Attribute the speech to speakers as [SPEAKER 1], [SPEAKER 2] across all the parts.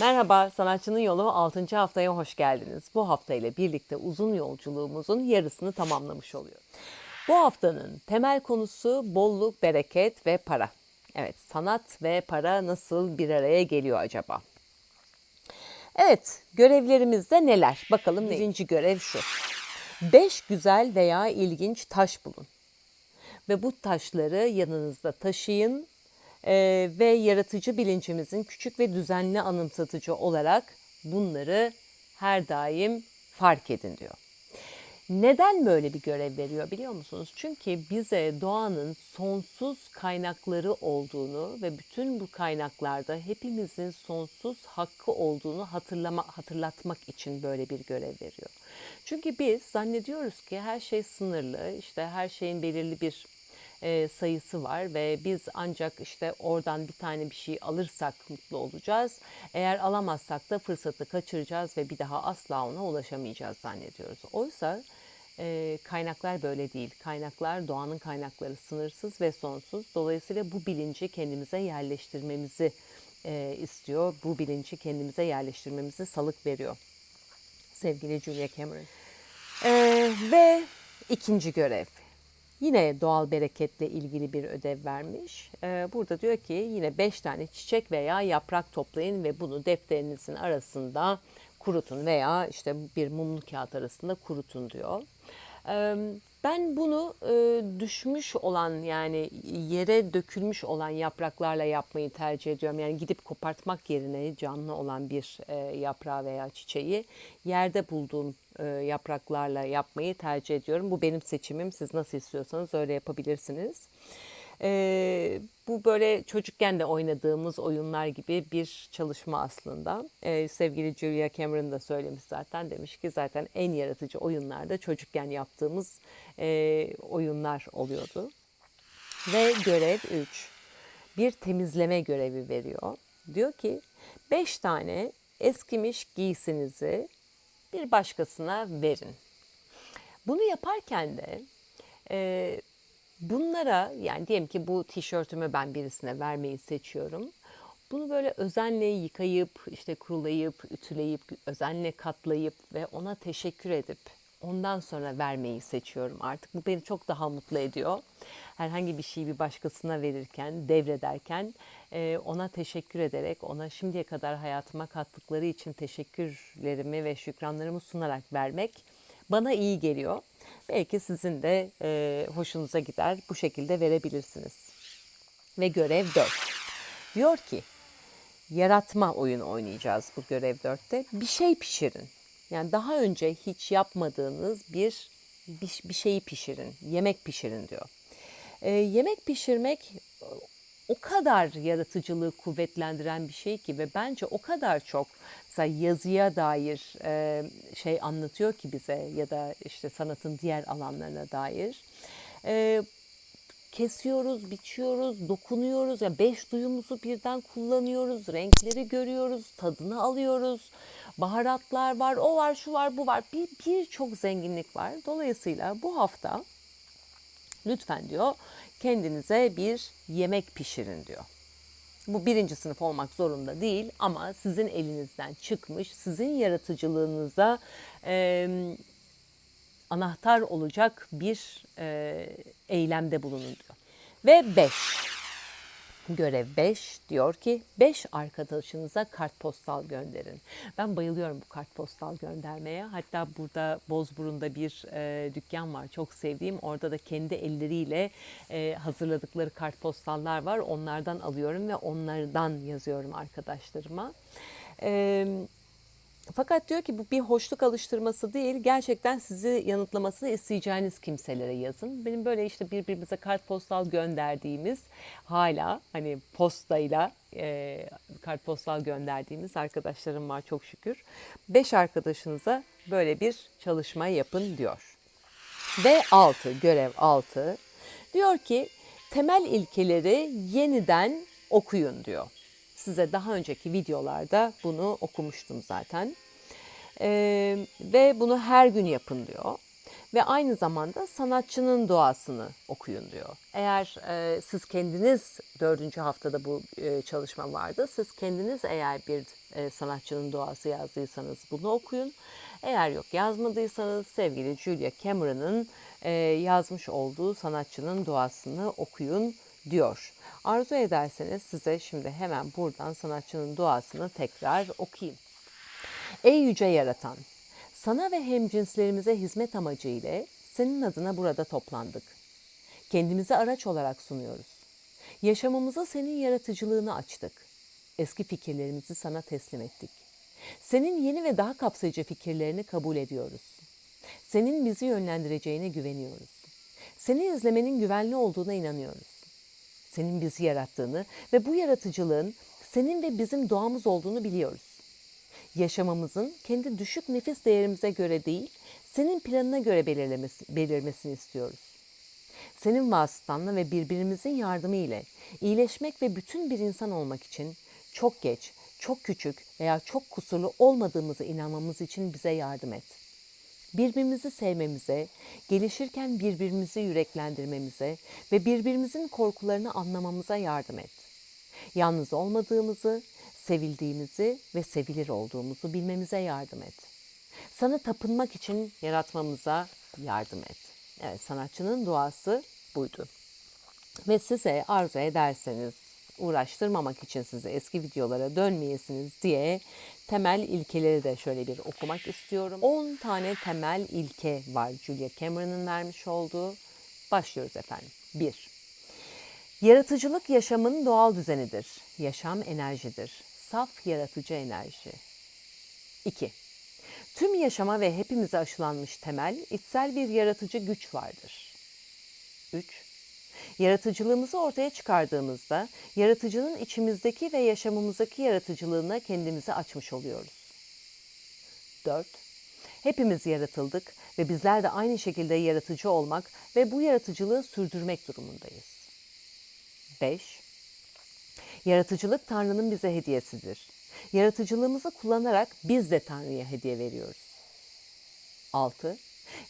[SPEAKER 1] Merhaba, Sanatçının Yolu 6. haftaya hoş geldiniz. Bu hafta ile birlikte uzun yolculuğumuzun yarısını tamamlamış oluyor. Bu haftanın temel konusu bolluk, bereket ve para. Evet, sanat ve para nasıl bir araya geliyor acaba? Evet, görevlerimizde neler? Bakalım birinci görev şu. Beş güzel veya ilginç taş bulun. Ve bu taşları yanınızda taşıyın Ee, ve yaratıcı bilincimizin küçük ve düzenli anımsatıcı olarak bunları her daim fark edin diyor. Neden böyle bir görev veriyor biliyor musunuz? Çünkü bize doğanın sonsuz kaynakları olduğunu ve bütün bu kaynaklarda hepimizin sonsuz hakkı olduğunu hatırlama, hatırlatmak için böyle bir görev veriyor. Çünkü biz zannediyoruz ki her şey sınırlı, işte her şeyin belirli bir e, sayısı var ve biz ancak işte oradan bir tane bir şey alırsak mutlu olacağız. Eğer alamazsak da fırsatı kaçıracağız ve bir daha asla ona ulaşamayacağız zannediyoruz. Oysa e, kaynaklar böyle değil. Kaynaklar doğanın kaynakları sınırsız ve sonsuz. Dolayısıyla bu bilinci kendimize yerleştirmemizi e, istiyor. Bu bilinci kendimize yerleştirmemizi salık veriyor. Sevgili Julia Cameron. E, ve ikinci görev. Yine doğal bereketle ilgili bir ödev vermiş. Ee, burada diyor ki yine 5 tane çiçek veya yaprak toplayın ve bunu defterinizin arasında kurutun veya işte bir mumlu kağıt arasında kurutun diyor. Ben bunu e, düşmüş olan yani yere dökülmüş olan yapraklarla yapmayı tercih ediyorum. Yani gidip kopartmak yerine canlı olan bir e, yaprağı veya çiçeği yerde bulduğum e, yapraklarla yapmayı tercih ediyorum. Bu benim seçimim. Siz nasıl istiyorsanız öyle yapabilirsiniz. E, bu böyle çocukken de oynadığımız oyunlar gibi bir çalışma aslında. E, sevgili Julia Cameron da söylemiş zaten. Demiş ki zaten en yaratıcı oyunlarda çocukken yaptığımız e, oyunlar oluyordu. Ve görev 3. Bir temizleme görevi veriyor. Diyor ki 5 tane eskimiş giysinizi bir başkasına verin. Bunu yaparken de e, bunlara yani diyelim ki bu tişörtümü ben birisine vermeyi seçiyorum. Bunu böyle özenle yıkayıp, işte kurulayıp, ütüleyip, özenle katlayıp ve ona teşekkür edip ondan sonra vermeyi seçiyorum artık. Bu beni çok daha mutlu ediyor. Herhangi bir şeyi bir başkasına verirken, devrederken e, ona teşekkür ederek, ona şimdiye kadar hayatıma kattıkları için teşekkürlerimi ve şükranlarımı sunarak vermek bana iyi geliyor. Belki sizin de e, hoşunuza gider. Bu şekilde verebilirsiniz. Ve görev 4. Diyor ki, yaratma oyunu oynayacağız bu görev 4'te. Bir şey pişirin. Yani daha önce hiç yapmadığınız bir bir, şeyi pişirin, yemek pişirin diyor. E, yemek pişirmek o kadar yaratıcılığı kuvvetlendiren bir şey ki ve bence o kadar çok mesela yazıya dair e, şey anlatıyor ki bize ya da işte sanatın diğer alanlarına dair. E, kesiyoruz, biçiyoruz, dokunuyoruz. Yani beş duyumuzu birden kullanıyoruz. Renkleri görüyoruz, tadını alıyoruz. Baharatlar var, o var, şu var, bu var. Bir birçok zenginlik var. Dolayısıyla bu hafta lütfen diyor kendinize bir yemek pişirin diyor. Bu birinci sınıf olmak zorunda değil ama sizin elinizden çıkmış, sizin yaratıcılığınıza e, anahtar olacak bir e, eylemde bulunun diyor. Ve 5. Görev 5 diyor ki 5 arkadaşınıza kartpostal gönderin. Ben bayılıyorum bu kartpostal göndermeye. Hatta burada Bozburun'da bir e, dükkan var çok sevdiğim. Orada da kendi elleriyle e, hazırladıkları kartpostallar var. Onlardan alıyorum ve onlardan yazıyorum arkadaşlarıma. Evet fakat diyor ki bu bir hoşluk alıştırması değil, gerçekten sizi yanıtlamasını isteyeceğiniz kimselere yazın. Benim böyle işte birbirimize kartpostal gönderdiğimiz, hala hani postayla e, kartpostal gönderdiğimiz arkadaşlarım var çok şükür. Beş arkadaşınıza böyle bir çalışma yapın diyor. Ve altı, görev altı diyor ki temel ilkeleri yeniden okuyun diyor. Size daha önceki videolarda bunu okumuştum zaten. Ee, ve bunu her gün yapın diyor. ve aynı zamanda sanatçının doğasını okuyun diyor. Eğer e, siz kendiniz dördüncü haftada bu e, çalışma vardı. Siz kendiniz eğer bir e, sanatçının doğası yazdıysanız bunu okuyun. Eğer yok yazmadıysanız sevgili Julia Cameron'ın e, yazmış olduğu sanatçının doğasını okuyun diyor. Arzu ederseniz size şimdi hemen buradan sanatçının doğasını tekrar okuyayım. Ey yüce yaratan, sana ve hemcinslerimize hizmet amacı ile senin adına burada toplandık. Kendimizi araç olarak sunuyoruz. Yaşamımıza senin yaratıcılığını açtık. Eski fikirlerimizi sana teslim ettik. Senin yeni ve daha kapsayıcı fikirlerini kabul ediyoruz. Senin bizi yönlendireceğine güveniyoruz. Seni izlemenin güvenli olduğuna inanıyoruz. Senin bizi yarattığını ve bu yaratıcılığın senin ve bizim doğamız olduğunu biliyoruz yaşamamızın kendi düşük nefis değerimize göre değil, senin planına göre belirlemesi, belirmesini istiyoruz. Senin vasıtanla ve birbirimizin yardımı ile iyileşmek ve bütün bir insan olmak için çok geç, çok küçük veya çok kusurlu olmadığımızı inanmamız için bize yardım et. Birbirimizi sevmemize, gelişirken birbirimizi yüreklendirmemize ve birbirimizin korkularını anlamamıza yardım et. Yalnız olmadığımızı, sevildiğimizi ve sevilir olduğumuzu bilmemize yardım et. Sana tapınmak için yaratmamıza yardım et. Evet sanatçının duası buydu. Ve size arzu ederseniz uğraştırmamak için size eski videolara dönmeyesiniz diye temel ilkeleri de şöyle bir okumak istiyorum. 10 tane temel ilke var Julia Cameron'ın vermiş olduğu. Başlıyoruz efendim. 1. Yaratıcılık yaşamın doğal düzenidir. Yaşam enerjidir saf yaratıcı enerji. 2. Tüm yaşama ve hepimize aşılanmış temel, içsel bir yaratıcı güç vardır. 3. Yaratıcılığımızı ortaya çıkardığımızda, yaratıcının içimizdeki ve yaşamımızdaki yaratıcılığına kendimizi açmış oluyoruz. 4. Hepimiz yaratıldık ve bizler de aynı şekilde yaratıcı olmak ve bu yaratıcılığı sürdürmek durumundayız. 5. Yaratıcılık Tanrı'nın bize hediyesidir. Yaratıcılığımızı kullanarak biz de Tanrı'ya hediye veriyoruz. 6.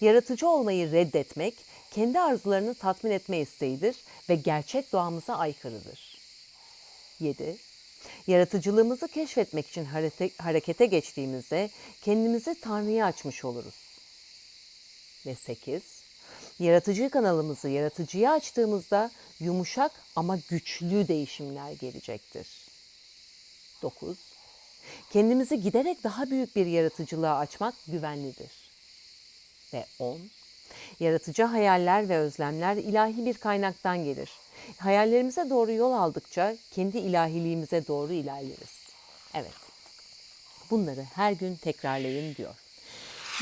[SPEAKER 1] Yaratıcı olmayı reddetmek, kendi arzularını tatmin etme isteğidir ve gerçek doğamıza aykırıdır. 7. Yaratıcılığımızı keşfetmek için harekete geçtiğimizde kendimizi Tanrı'ya açmış oluruz. Ve 8. Yaratıcı kanalımızı yaratıcıya açtığımızda yumuşak ama güçlü değişimler gelecektir. 9. Kendimizi giderek daha büyük bir yaratıcılığa açmak güvenlidir. Ve 10. Yaratıcı hayaller ve özlemler ilahi bir kaynaktan gelir. Hayallerimize doğru yol aldıkça kendi ilahiliğimize doğru ilerleriz. Evet. Bunları her gün tekrarlayın diyor.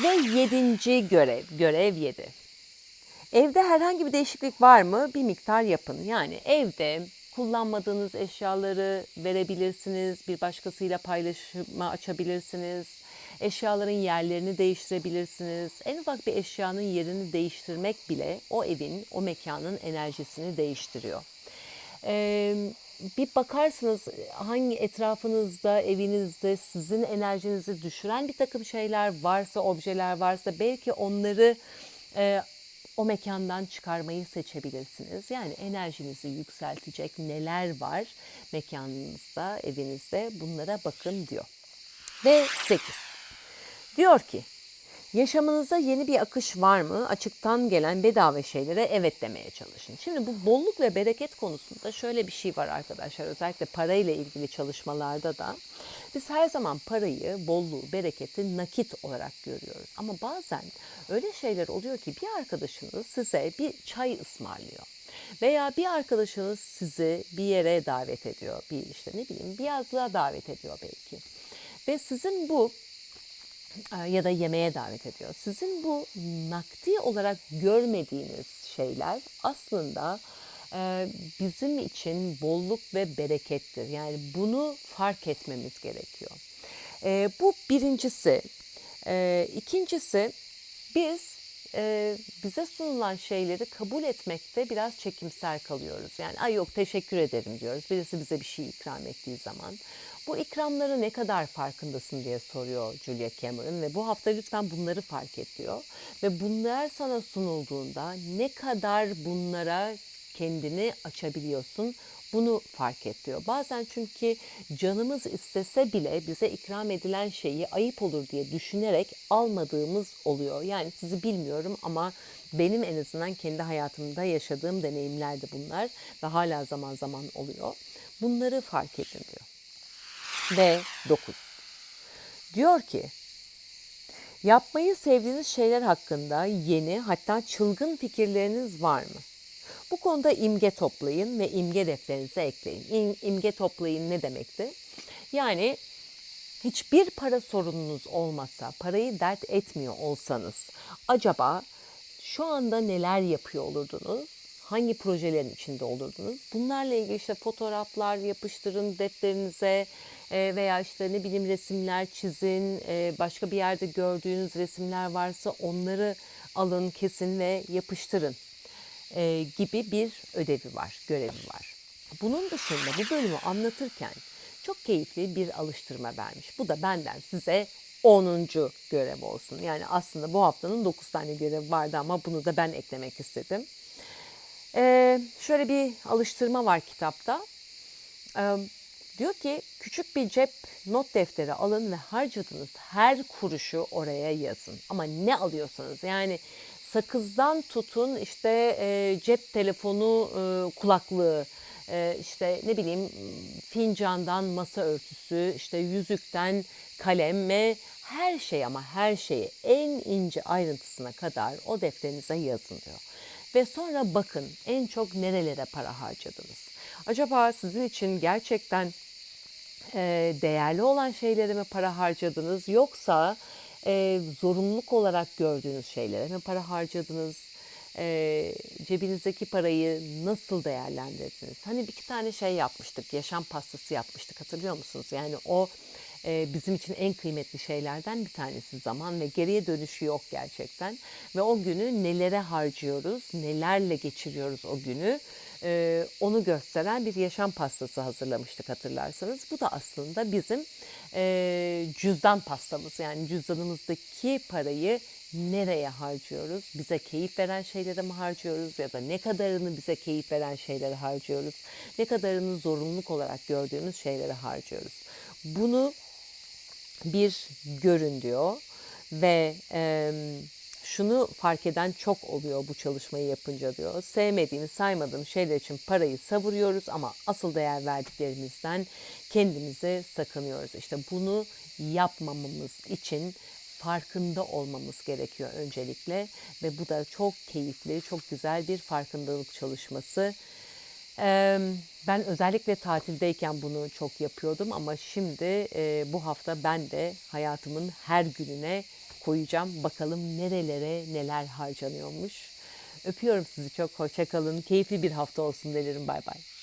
[SPEAKER 1] Ve yedinci görev, görev yedi. Evde herhangi bir değişiklik var mı? Bir miktar yapın. Yani evde kullanmadığınız eşyaları verebilirsiniz, bir başkasıyla paylaşıma açabilirsiniz. Eşyaların yerlerini değiştirebilirsiniz. En ufak bir eşyanın yerini değiştirmek bile o evin, o mekanın enerjisini değiştiriyor. Ee, bir bakarsınız hangi etrafınızda, evinizde sizin enerjinizi düşüren bir takım şeyler varsa, objeler varsa belki onları e, o mekandan çıkarmayı seçebilirsiniz. Yani enerjinizi yükseltecek neler var mekanınızda, evinizde bunlara bakın diyor. Ve 8. Diyor ki Yaşamınızda yeni bir akış var mı? Açıktan gelen bedava şeylere evet demeye çalışın. Şimdi bu bolluk ve bereket konusunda şöyle bir şey var arkadaşlar. Özellikle parayla ilgili çalışmalarda da biz her zaman parayı, bolluğu, bereketi nakit olarak görüyoruz. Ama bazen öyle şeyler oluyor ki bir arkadaşınız size bir çay ısmarlıyor. Veya bir arkadaşınız sizi bir yere davet ediyor. Bir işte ne bileyim bir yazlığa davet ediyor belki. Ve sizin bu ya da yemeğe davet ediyor. Sizin bu nakdi olarak görmediğiniz şeyler aslında e, bizim için bolluk ve berekettir. Yani bunu fark etmemiz gerekiyor. E, bu birincisi. İkincisi biz bize sunulan şeyleri kabul etmekte biraz çekimser kalıyoruz. Yani ay yok teşekkür ederim diyoruz. Birisi bize bir şey ikram ettiği zaman. Bu ikramları ne kadar farkındasın diye soruyor Julia Cameron ve bu hafta lütfen bunları fark et diyor. Ve bunlar sana sunulduğunda ne kadar bunlara kendini açabiliyorsun bunu fark et diyor. Bazen çünkü canımız istese bile bize ikram edilen şeyi ayıp olur diye düşünerek almadığımız oluyor. Yani sizi bilmiyorum ama benim en azından kendi hayatımda yaşadığım deneyimlerdi bunlar ve hala zaman zaman oluyor. Bunları fark edin diyor. Ve 9. Diyor ki yapmayı sevdiğiniz şeyler hakkında yeni hatta çılgın fikirleriniz var mı? Bu konuda imge toplayın ve imge defterinize ekleyin. İm, toplayın ne demekti? Yani hiçbir para sorununuz olmasa, parayı dert etmiyor olsanız acaba şu anda neler yapıyor olurdunuz? Hangi projelerin içinde olurdunuz? Bunlarla ilgili işte fotoğraflar yapıştırın defterinize e, veya işte ne bileyim resimler çizin, e, başka bir yerde gördüğünüz resimler varsa onları alın, kesin ve yapıştırın e, gibi bir ödevi var, görevi var. Bunun dışında bu bölümü anlatırken çok keyifli bir alıştırma vermiş. Bu da benden size 10. görev olsun. Yani aslında bu haftanın 9 tane görevi vardı ama bunu da ben eklemek istedim. Ee, şöyle bir alıştırma var kitapta. Ee, diyor ki küçük bir cep not defteri alın ve harcadığınız her kuruşu oraya yazın. Ama ne alıyorsanız yani sakızdan tutun işte e, cep telefonu e, kulaklığı, e, işte ne bileyim fincandan masa örtüsü, işte yüzükten kalem ve her şey ama her şeyi en ince ayrıntısına kadar o defterinize yazın diyor. Ve sonra bakın en çok nerelere para harcadınız. Acaba sizin için gerçekten e, değerli olan şeylere mi para harcadınız yoksa e, zorunluluk olarak gördüğünüz şeylere mi para harcadınız? E, cebinizdeki parayı nasıl değerlendirdiniz? Hani bir iki tane şey yapmıştık, yaşam pastası yapmıştık hatırlıyor musunuz? Yani o e, bizim için en kıymetli şeylerden bir tanesi zaman ve geriye dönüşü yok gerçekten. Ve o günü nelere harcıyoruz, nelerle geçiriyoruz o günü e, onu gösteren bir yaşam pastası hazırlamıştık hatırlarsanız. Bu da aslında bizim e, cüzdan pastamız yani cüzdanımızdaki parayı nereye harcıyoruz? Bize keyif veren şeylere mi harcıyoruz ya da ne kadarını bize keyif veren şeylere harcıyoruz? Ne kadarını zorunluluk olarak gördüğümüz şeylere harcıyoruz? Bunu bir görün diyor ve e, şunu fark eden çok oluyor bu çalışmayı yapınca diyor. Sevmediğimiz, saymadığımız şeyler için parayı savuruyoruz ama asıl değer verdiklerimizden kendimizi sakınıyoruz. İşte bunu yapmamamız için farkında olmamız gerekiyor öncelikle ve bu da çok keyifli, çok güzel bir farkındalık çalışması. Ben özellikle tatildeyken bunu çok yapıyordum ama şimdi bu hafta ben de hayatımın her gününe koyacağım. Bakalım nerelere neler harcanıyormuş. Öpüyorum sizi çok. Hoşçakalın. Keyifli bir hafta olsun dilerim. Bay bay.